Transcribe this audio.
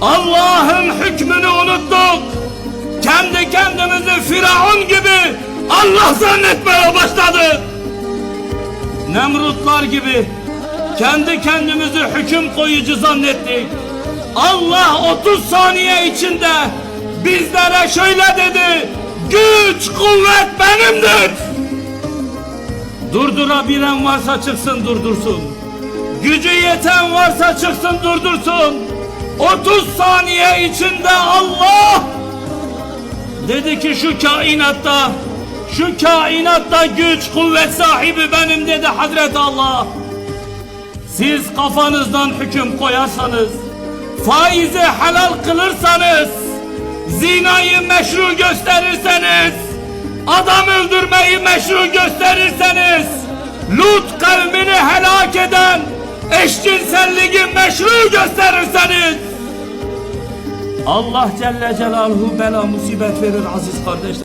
Allah'ın hükmünü unuttuk. Kendi kendimizi Firavun gibi Allah zannetmeye başladık. Nemrutlar gibi kendi kendimizi hüküm koyucu zannettik. Allah 30 saniye içinde bizlere şöyle dedi. Güç, kuvvet benimdir. Durdurabilen varsa çıksın durdursun. Gücü yeten varsa çıksın durdursun. 30 saniye içinde Allah dedi ki şu kainatta şu kainatta güç kuvvet sahibi benim dedi Hazreti Allah. Siz kafanızdan hüküm koyarsanız, faizi helal kılırsanız, zinayı meşru gösterirseniz, adam öldürmeyi meşru gösterirseniz, Lut kavmini helak eden eşcinselliği meşru gösterirseniz, Allah Celle Celaluhu bela musibet verir aziz kardeşler.